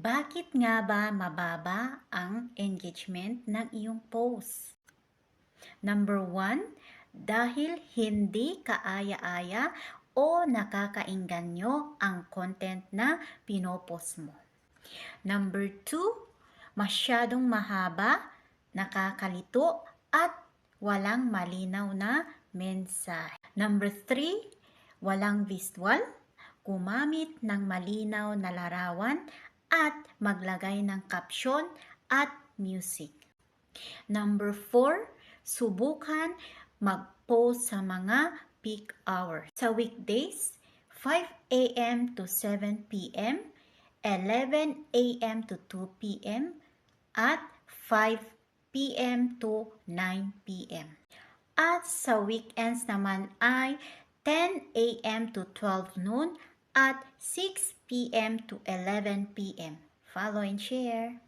Bakit nga ba mababa ang engagement ng iyong post? Number one, dahil hindi kaaya-aya o nakakainganyo ang content na pinopost mo. Number two, masyadong mahaba, nakakalito at walang malinaw na mensahe. Number three, walang visual, gumamit ng malinaw na larawan at maglagay ng caption at music. Number four, subukan mag-post sa mga peak hours. Sa weekdays, 5 a.m. to 7 p.m., 11 a.m. to 2 p.m., at 5 p.m. to 9 p.m. At sa weekends naman ay 10 a.m. to 12 noon at 6 p.m. to 11 p.m. Follow and share.